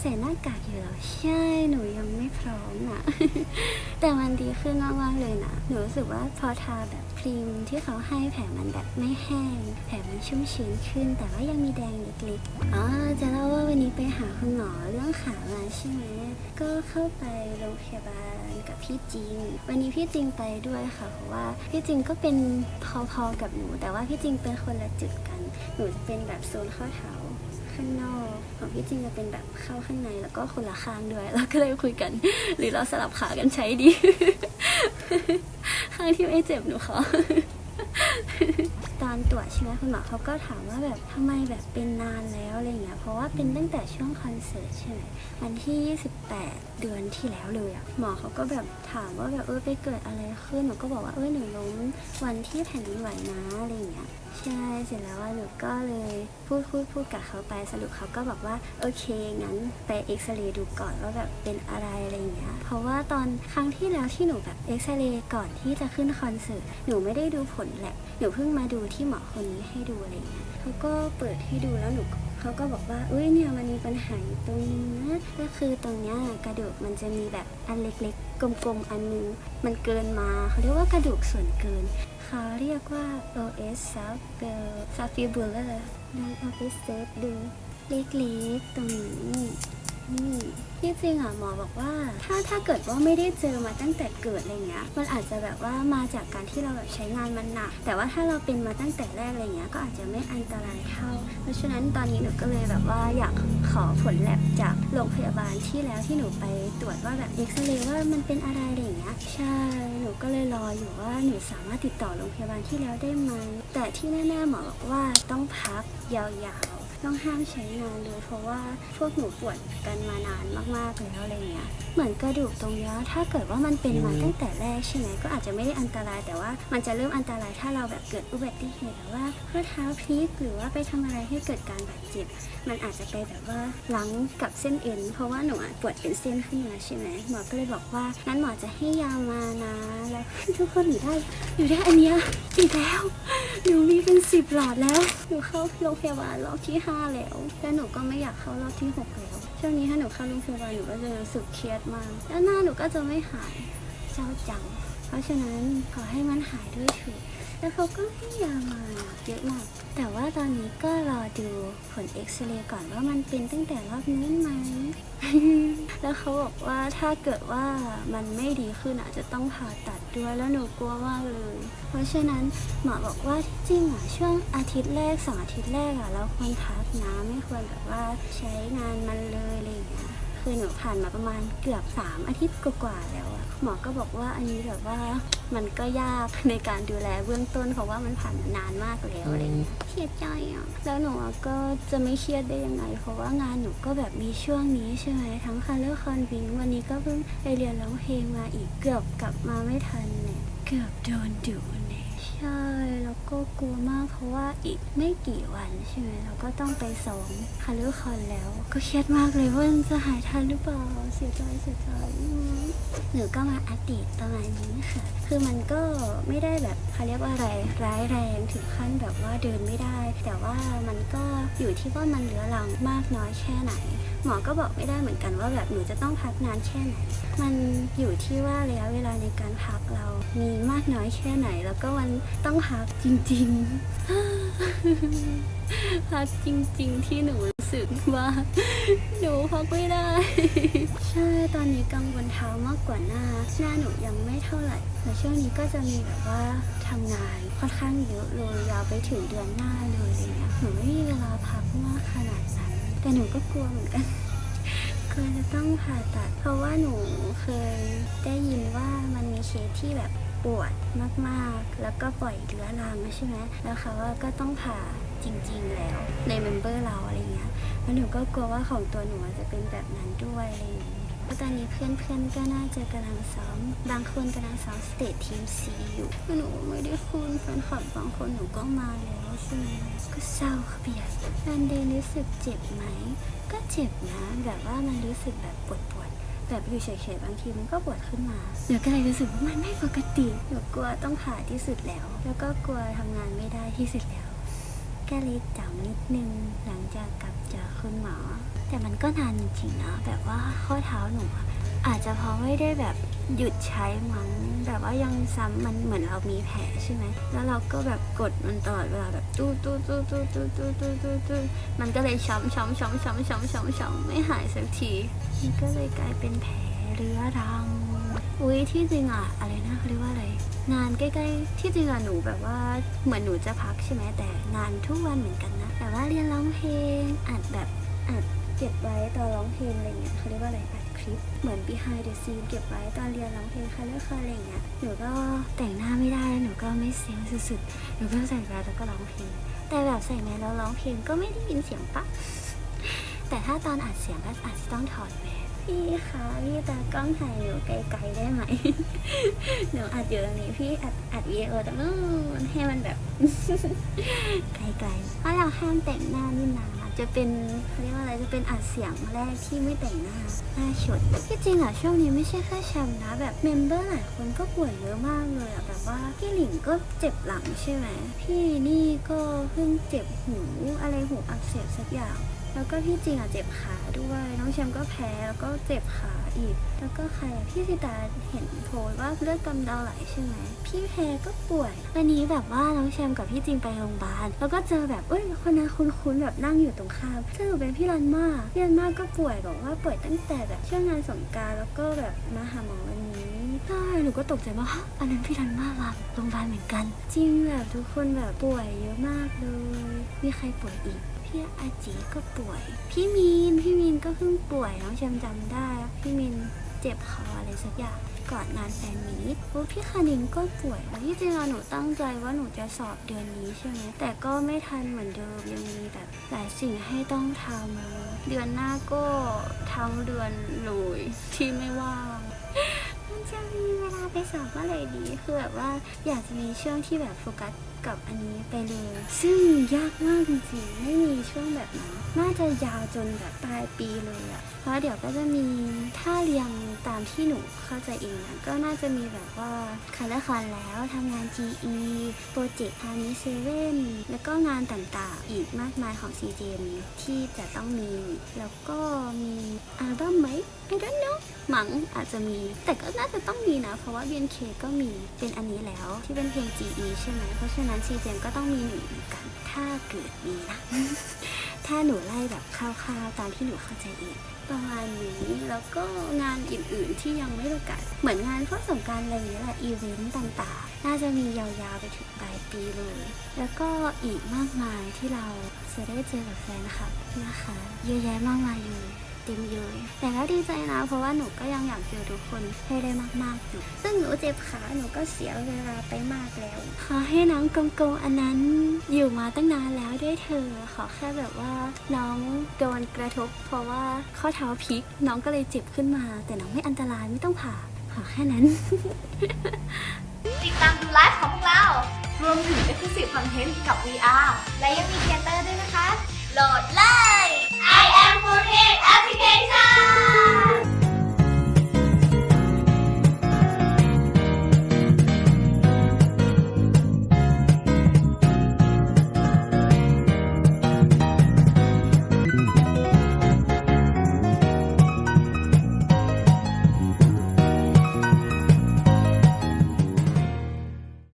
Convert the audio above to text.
ใส่หน้ากากอยู่เหรอใช่หนูยังไม่พร้อมนะแต่มันดีขึ้นมากๆเลยนะหนูรู้สึกว่าพอทาแบบครีมที่เขาให้แผลมันแบบไม่แห้ง แผลมันชุ่มชื้นขึ้น แต่ว่ายังมีแดงเล็กๆอ๋อจะเล่าว่าวันนี้ไปหาคุณหมอเรื่องขามาใช่ไหมก็เข้าไปโรงพยาบาลกับพี่จริง วันนี้พี่จริงไปด้วยค่ะเพราะว่าพี่จริงก็เป็นพอๆกับหนู แต่ว่าพี่จริงเป็นคนละจุดกัน หนูจะเป็นแบบโซนข้อเท้า ข้างนอก ของพี่จริงจะเป็นแบบเข้าข้างในแล้วก็คนละข้างด้วย แล้วก็เลยคุยกัน หรือเราสลับขากันใช้ดี ข้างที่ไม่เจ็บหนูขอตอนตรวจใช่ไหมคุณหมอเขาก็ถามว่าแบบทำไมแบบเป็นนานแล้วอะไรเงี้ยเพราะว่าเป็นตั้งแต่ช่วงคอนเสิร์ตใช่ไหมวันที่ 28 เดือนที่แล้วเลยอะหมอเขาก็แบบถามว่าแบบเออไปเกิดอะไรขึ้นหนูก็บอกว่าเออหนูล้มวันที่แผ่นดินไหวนะอะไรเงี้ยใช่เสร็จแล้วว่าหนูก็เลยพูดพูดพูดกับเขาไปสรุปเขาก็บอกว่าโอเคงั้นไปเอ็กซเรย์ดูก่อนว่าแบบเป็นอะไรอะไรอย่างเงี้ยเพราะว่าตอนครั้งที่แล้วที่หนูแบบเอ็กซเรย์ก่อนที่จะขึ้นคอนเสิร์ตหนูไม่ได้ดูผลแหละหนูเพิ่งมาดูที่หมอคนนี้ให้ดูอะไรเงี้ยเขาก็เปิดให้ดูแล้วหนู เขาก็บอกว่าเอ้ยเนี่ยมันมีปัญหาอยู่ตรงนี้นะก็คือตรงเนี้ยกระดูกมันจะมีแบบอันเล็กๆ กลมๆ อันนึง มันเกินมาเขาเรียกว่ากระดูกส่วนเกินเขาเรียกว่า OS sub subfibular ลองเอาไปเซิร์ชดูเล็กๆ ตรงนี้ นี่ที่จริงอะหมอบอกว่า ถ้าถ้าเกิดว่าไม่ได้เจอมาตั้งแต่เกิดอะไรเงี้ยมันอาจจะแบบว่ามาจากการที่เราแบบใช้งานมันหนัก แต่ว่าถ้าเราเป็นมาตั้งแต่แรกอะไรเงี้ยก็อาจจะไม่อันตรายเท่า เพราะฉะนั้นตอนนี้หนูก็เลยแบบว่าอยากขอผลแลบจากโรงพยาบาลที่แล้วที่หนูไปตรวจว่าแบบเอ็กซเรย์ว่ามันเป็นอะไรอะไรเงี้ยใช่หนูก็เลยรออยู่ว่าหนูสามารถติดต่อโรงพยาบาลที่แล้วได้ไหมแต่ที่แน่ๆหมอบอกว่าต้องพักยาวๆ ต้องห้ามใช้งานเลยเพราะว่าพวกหนูปวดกันมานานมากๆแล้วอะไรเงี้ยเหมือนกระดูกตรงเนี้ยถ้าเกิดว่ามันเป็นมาตั้งแต่แรกใช่ไหมก็อาจจะไม่ได้อันตรายแต่ว่ามันจะเริ่มอันตรายถ้าเราแบบเกิดอุบัติเหตุหรือว่าข้อเท้าพลิกหรือว่าไปทำอะไรให้เกิดการบาดเจ็บ มันอาจจะไปแบบว่าลังกับเส้นเอ็น เพราะว่าหนูอะปวดเป็นเส้นขึ้นมาใช่ไหมหมอก็เลยบอกว่างั้นหมอจะให้ยามานะแล้วทุกคนหนูได้หนูได้อันเนี้ยอีกแล้วหนูมีเป็นสิบหลอดแล้วหนูเข้าโรงพยาบาลรอบที่ห้าแล้ว แล้วหนูก็ไม่อยากเข้ารอบที่หกแล้ว ช่วงนี้ถ้าหนูเข้าโรงพยาบาลหนูก็จะรู้สึกเครียดมาก แล้วหน้าหนูก็จะไม่หายเศร้าจัง เพราะฉะนั้นขอให้มันหายด้วยเถิด แล้วเขาก็ให้ยามาเยอะมาก แต่ว่าตอนนี้ก็รอดูผลเอ็กซเรย์ก่อนว่ามันเป็นตั้งแต่รอบนู้นไหม แล้วเขาบอกว่าถ้าเกิดว่ามันไม่ดีขึ้นอาจจะต้องผ่าตัดด้วยแล้วหนูกลัวมากเลย เพราะฉะนั้นหมอบอกว่าที่จริงอะช่วงอาทิตย์แรกสองอาทิตย์แรกอะเราควรพักนะไม่ควรแบบว่าใช้งานมันเลยอะไรอย่างเงี้ย คือหนูผ่านมาประมาณเกือบสามอาทิตย์กว่าๆแล้วอะหมอก็บอกว่าอันนี้แบบว่ามันก็ยากในการดูแลเบื้องต้นเพราะว่ามันผ่านมานานมากแล้วอะไรเงี้ยเครียดใจอะแล้วหนูอะก็จะไม่เครียดได้ยังไง เพราะว่างานหนูก็แบบมีช่วงนี้ใช่ไหมทั้งคันเลอร์คอนวิงวันนี้ก็เพิ่งไปเรียนร้องเพลงมาอีกเกือบกลับมาไม่ทันเนี่ยเกือบโดนดุเนี่ยใช่แล้ว กลัวมากเพราะว่าอีกไม่กี่วันใช่ไหมเราก็ต้องไปซ้อมคันเลอร์คอนแล้ว ก็เครียดมากเลยว่าจะหายทันหรือเปล่าเสียใจเสียใจอืมหนูก็มาอัปเดตประมาณนี้ค่ะ คือมันก็ไม่ได้แบบเขาเรียกว่าอะไรร้ายแรงถึงขั้นแบบว่าเดินไม่ได้ แต่ว่ามันก็อยู่ที่ว่ามันเหลือรังมากน้อยแค่ไหนหมอก็บอกไม่ได้เหมือนกันว่าแบบหนูจะต้องพักนานแค่ไหน มันอยู่ที่ว่าระยะเวลาในการพักเรามีมากน้อยแค่ไหน แล้วก็มันต้องพักจริงๆ พักจริง ๆ ที่หนูรู้สึกว่าหนูพักไม่ได้ ใช่ตอนนี้กังวลเท้ามากกว่าหน้า หน้าหนูยังไม่เท่าไหร่แต่ช่วงนี้ก็จะมีแบบว่าทำงานค่อนข้างเยอะเลยยาวไปถึงเดือนหน้าเลยเงี้ยหนูไม่มีเวลาพักมากขนาดนั้น แต่หนูก็กลัวเหมือนกันกลัวจะต้องผ่าตัด เพราะว่าหนูเคยได้ยินว่ามันมีเคสที่แบบปวดมากๆ แล้วก็ปล่อยเรื้อรังใช่ไหมแล้วเขาว่าก็ต้องผ่าจริง ๆ แล้วในเมมเบอร์เราอะไรเงี้ยแล้วหนูก็กลัวว่าของตัวหนูจะเป็นแบบนั้นด้วยอะไรอย่างเงี้ย ตอนนี้เพื่อนๆก็น่าจะกำลังซ้อม บางคนกำลังซ้อมสเตททีมซีอยู่หนูไม่ได้คุณแฟนคลับบางคนหนูก็มาแล้วใช่ไหมก็เศร้าเบียดแอนเดย์รู้สึกเจ็บไหม ก็เจ็บนะ แบบว่ามันรู้สึกแบบปวดปวดๆ แบบอยู่เฉยๆบางทีมันก็ปวดขึ้นมาหนูก็เลยรู้สึกว่ามันไม่ปกติหนูกลัวต้องผ่าที่สุดแล้ว แล้วก็กลัวทำงานไม่ได้ที่สุดแล้วก็เลยจังนิดนึงหลังจากกลับจากคุณหมอ แต่มันก็นานจริงๆนะแบบว่าข้อเท้าหนูอะอาจจะเพราะไม่ได้แบบหยุดใช้มั้งแบบว่ายังซ้ำมันเหมือนเรามีแผลใช่ไหมแล้วเราก็แบบกดมันตลอดเวลาแบบตู้ตู้ตู้ตู้ตู้ตู้ตู้ตู้ตู้มันก็เลยช้ำช้ำช้ำช้ำช้ำช้ำช้ำไม่หายสักทีมันก็เลยกลายเป็นแผลเรื้อรังอุ้ยที่จริงอะอะไรนะเขาเรียกว่าอะไรงานใกล้ๆ ที่จริงอะหนูแบบว่าเหมือนหนูจะพักใช่ไหมแต่งานทุกวันเหมือนกันนะ แต่ว่าเรียนร้องเพลงอัดแบบอัด เก็บไว้ตอนร้องเพลงอะไรเงี้ยเขาเรียกว่าอะไรอัดคลิป เหมือน behind the scene เก็บไว้ตอนเรียนร้องเพลงคัลเลอร์คอะไรเงี้ยหนูก็แต่งหน้าไม่ได้หนูก็ไม่เสียงสุดๆหนูก็ใส่แมสแล้วก็ร้องเพลงแต่แบบใส่แมสแล้วร้องเพลงก็ไม่ได้ยินเสียงปะแต่ถ้าตอนอัดเสียงก็อาจจะต้องถอดแมสพี่คะพี่ตากล้องถ่ายหนูไกลๆได้ไหมหนูอัดอยู่ตรงนี้พี่อัดอัดวีดีโอตรงนู้นให้มันแบบไกลๆเพราะเราห้ามแต่งหน้านี่นา จะเป็นเรียกว่าอะไรจะเป็นอัดเสียงแรกที่ไม่แต่งหน้าหน้าฉดที่จริงอะช่วงนี้ไม่ใช่แค่แชมป์นะ แบบเมมเบอร์หลายคนก็ป่วยเยอะมากเลยอะแบบว่าพี่หลิงก็เจ็บหลังใช่ไหมพี่นี่ก็เพิ่งเจ็บหูอะไรหูอักเสบสักอย่าง แล้วก็พี่จริงอะเจ็บขาด้วย น้องแชมป์ก็แพ้แล้วก็เจ็บขาอีก แล้วก็ใครอะพี่สิตาเห็นโพสว่าเลือดกำเดาไหลใช่ไหมพี่แพ้ก็ป่วยวันนี้แบบว่าน้องแชมป์กับพี่จริงไปโรงพยาบาลแล้วก็เจอแบบเอ้ยคนนั้นคุ้นๆแบบนั่งอยู่ตรงข้ามสรุปเป็นพี่รันมาพี่รันมาก็ป่วยบอกว่าป่วยตั้งแต่แบบช่วงงานสงการแล้วก็แบบมาหาหมอวันนี้ใช่หนูก็ตกใจว่าอันนั้นพี่รันมาว่ะโรงพยาบาลเหมือนกัน จริงแบบทุกคนแบบป่วยเยอะมากเลยมีใครป่วยอีก พี่อาจีก็ป่วย พี่มีน พี่มีนก็เพิ่งป่วยน้องแชมจำได้ พี่มีนเจ็บคออะไรสักอย่างก่อนงานแฟนมีตโอ้พี่คานินก็ป่วยที่จริงอะหนูตั้งใจว่าหนูจะสอบเดือนนี้ใช่ไหมแต่ก็ไม่ทันเหมือนเดิมยังมีแบบหลายสิ่งให้ต้องทำเดือนหน้าก็ทั้งเดือนเลยที่ไม่ว่างมันจะมี ไปสอบเมื่อไหร่ดีคือแบบว่าอยากจะมีช่วงที่แบบโฟกัสกับอันนี้ไปเลย ซึ่งยากมากจริงๆไม่มีช่วงแบบนั้นน่าจะยาวจนแบบปลายปีเลยอะเพราะเดี๋ยวก็จะมีถ้าเรียงตามที่หนูเข้าใจเองนะก็น่าจะมีแบบว่าคันละคันแล้วทำงาน GE โปรเจกต์ฮามิเซเว่นแล้วก็งานต่างๆ อีกมากมายของ CJM ที่จะต้องมี แล้วก็มีอัลบั้มไหม I don't know มังอาจจะมีแต่ก็น่าจะต้องมีนะเพราะว่า BNK ก็มีเป็นอันนี้แล้วที่เป็นเพลง GE ใช่ไหมเพราะฉะนั้น CJM ก็ต้องมีหนึ่งเหมือนกัน ถ้าเกิดมีนะ ถ้าหนูไล่แบบคร่าวๆตามที่หนูเข้าใจเองประมาณนี้แล้วก็งานอื่นๆที่ยังไม่ประกาศเหมือนงานพวกสงกรารอะไรอย่างเงี้ยแหละอีเวนต์ต่างๆ น่าจะมียาวๆไปถึงปลายปีเลย แล้วก็อีกมากมายที่เราจะได้เจอกับแฟนคลับนะคะเยอะแยะมากมายเลย เต็มเยยแต่ก็ดีใจนะเพราะว่าหนูก็ยังอยากเจอทุกคนให้ได้มากๆอยู่ ซึ่งหนูเจ็บขาหนูก็เสียเวลาไปมากแล้ว ขอให้น้องกลมๆอันนั้นอยู่มาตั้งนานแล้วด้วยเธอ ขอแค่แบบว่าน้องโดนกระทบ เพราะว่าข้อเท้าพลิกน้องก็เลยเจ็บขึ้นมา แต่น้องไม่อันตรายไม่ต้องผ่าขอแค่นั้น ติดตามดูไลฟ์ของพวกเรา รวมถึง Exclusive Content กับ VR และยังมีเทเตอร์ด้วยนะคะ โหลดเลย for Kids Education!